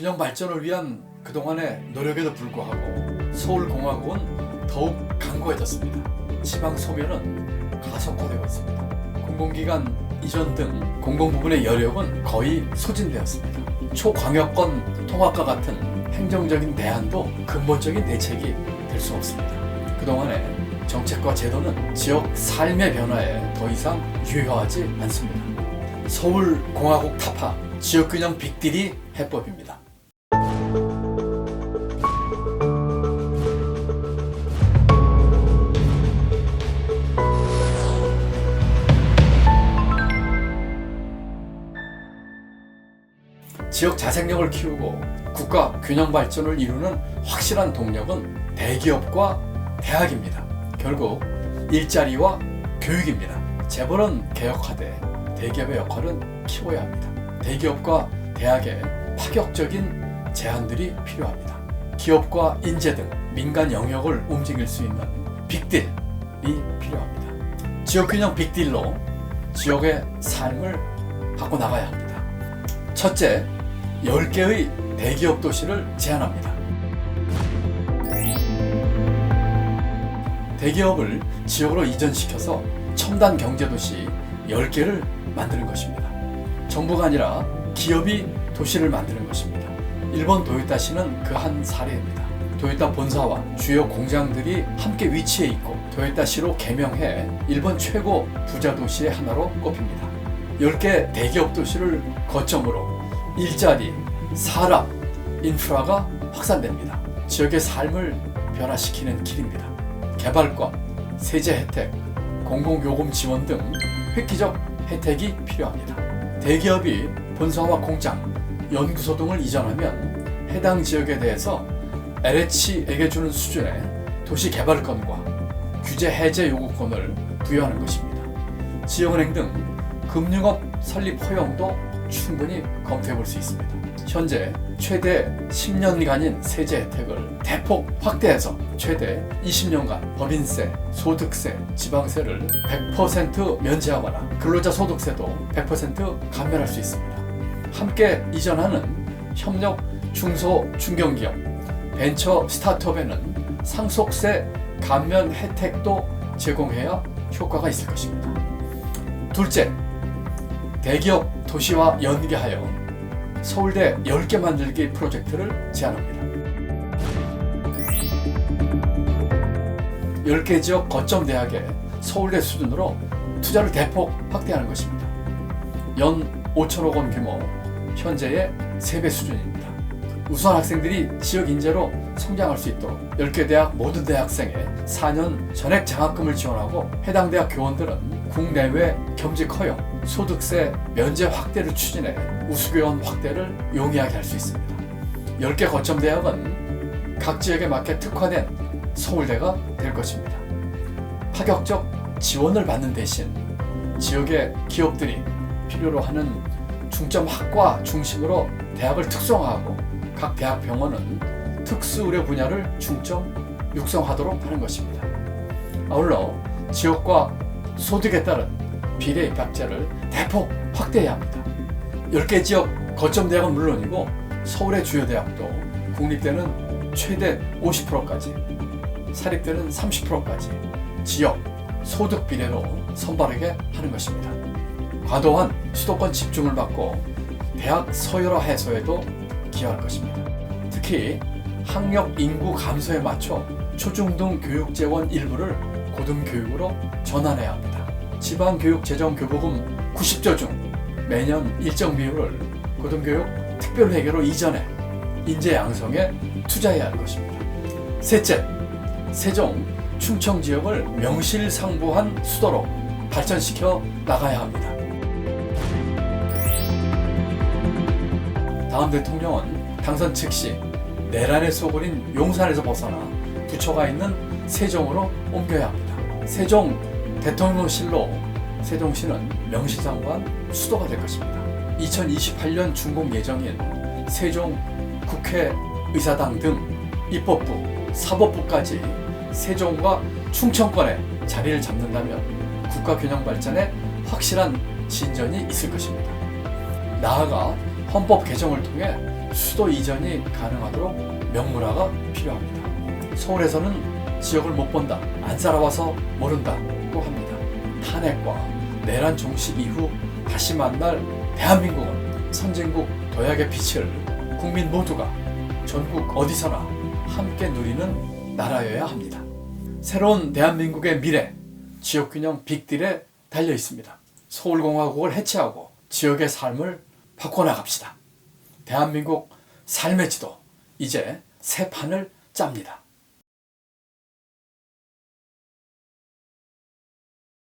균형 발전을 위한 그동안의 노력에도 불구하고 서울공화국은 더욱 강고해졌습니다. 지방 소멸은 가속화되고 있습니다. 공공기관 이전 등 공공부문의 여력은 거의 소진되었습니다. 초광역권 통합과 같은 행정적인 대안도 근본적인 대책이 될 수 없습니다. 그동안의 정책과 제도는 지역 삶의 변화에 더 이상 유효하지 않습니다. 서울공화국 타파 지역균형 빅딜이 해법입니다. 지역 자생력을 키우고 국가 균형 발전을 이루는 확실한 동력은 대기업과 대학입니다. 결국 일자리와 교육입니다. 재벌은 개혁하되 대기업의 역할은 키워야 합니다. 대기업과 대학의 파격적인 제안들이 필요합니다. 기업과 인재 등 민간 영역을 움직일 수 있는 빅딜이 필요합니다. 지역균형 빅딜로 지역의 삶을 바꿔 나가야 합니다. 첫째, 10개의 대기업 도시를 제안합니다. 대기업을 지역으로 이전시켜서 첨단 경제도시 10개를 만드는 것입니다. 정부가 아니라 기업이 도시를 만드는 것입니다. 일본 도요타시는 그 한 사례입니다. 도요타 본사와 주요 공장들이 함께 위치해 있고 도요타시로 개명해 일본 최고 부자 도시의 하나로 꼽힙니다. 10개 대기업 도시를 거점으로 일자리, 사람, 인프라가 확산됩니다. 지역의 삶을 변화시키는 길입니다. 개발권, 세제 혜택, 공공요금 지원 등 획기적 혜택이 필요합니다. 대기업이 본사와 공장, 연구소 등을 이전하면 해당 지역에 대해서 LH에게 주는 수준의 도시 개발권과 규제 해제 요구권을 부여하는 것입니다. 지역은행 등 금융업 설립 허용도 충분히 검토해 볼 수 있습니다. 현재 최대 10년간인 세제 혜택을 대폭 확대해서 최대 20년간 법인세, 소득세, 지방세를 100% 면제하거나 근로자 소득세도 100% 감면할 수 있습니다. 함께 이전하는 협력 중소 중견기업, 벤처 스타트업에는 상속세 감면 혜택도 제공해야 효과가 있을 것입니다. 둘째, 대기업 도시와 연계하여 서울대 10개 만들기 프로젝트를 제안합니다. 10개 지역 거점 대학에 서울대 수준으로 투자를 대폭 확대하는 것입니다. 연 5천억 원 규모, 현재의 3배 수준입니다. 우수한 학생들이 지역 인재로 성장할 수 있도록 10개 대학 모든 대학생에 4년 전액 장학금을 지원하고 해당 대학 교원들은 국내외 겸직 허용, 소득세 면제 확대를 추진해 우수교원 확대를 용이하게 할 수 있습니다. 10개 거점 대학은 각 지역에 맞게 특화된 서울대가 될 것입니다. 파격적 지원을 받는 대신 지역의 기업들이 필요로 하는 중점 학과 중심으로 대학을 특성화하고 각 대학 병원은 특수 의료 분야를 중점 육성하도록 하는 것입니다. 아울러 지역과 소득에 따른 비례 입학제를 대폭 확대해야 합니다. 10개 지역 거점 대학은 물론이고 서울의 주요 대학도 국립대는 최대 50%까지 사립대는 30%까지 지역 소득 비례로 선발하게 하는 것입니다. 과도한 수도권 집중을 막고 대학 서열화 해소에도 기여할 것입니다. 특히 학력 인구 감소에 맞춰 초중등 교육 재원 일부를 고등교육으로 전환해야 합니다. 지방교육재정교부금 90조 중 매년 일정 비율을 고등교육 특별회계로 이전해 인재 양성에 투자해야 할 것입니다. 셋째, 세종, 충청 지역을 명실상부한 수도로 발전시켜 나가야 합니다. 다음 대통령은 당선 즉시 내란의 소굴인 용산에서 벗어나 부처가 있는 세종으로 옮겨야 합니다. 세종 대통령실로 세종시는 명실상부한 수도가 될 것입니다. 2028년 준공 예정인 세종 국회의사당 등 입법부, 사법부까지 세종과 충청권에 자리를 잡는다면 국가 균형 발전에 확실한 진전이 있을 것입니다. 나아가 헌법 개정을 통해 수도 이전이 가능하도록 명문화가 필요합니다. 서울에서는 지역을 못 본다, 안 살아와서 모른다고 합니다. 탄핵과 내란 종식 이후 다시 만날 대한민국은 선진국 도약의 빛을 국민 모두가 전국 어디서나 함께 누리는 나라여야 합니다. 새로운 대한민국의 미래, 지역균형 빅딜에 달려 있습니다. 서울공화국을 해체하고 지역의 삶을 바꿔나갑시다. 대한민국 삶의 지도, 이제 새 판을 짭니다.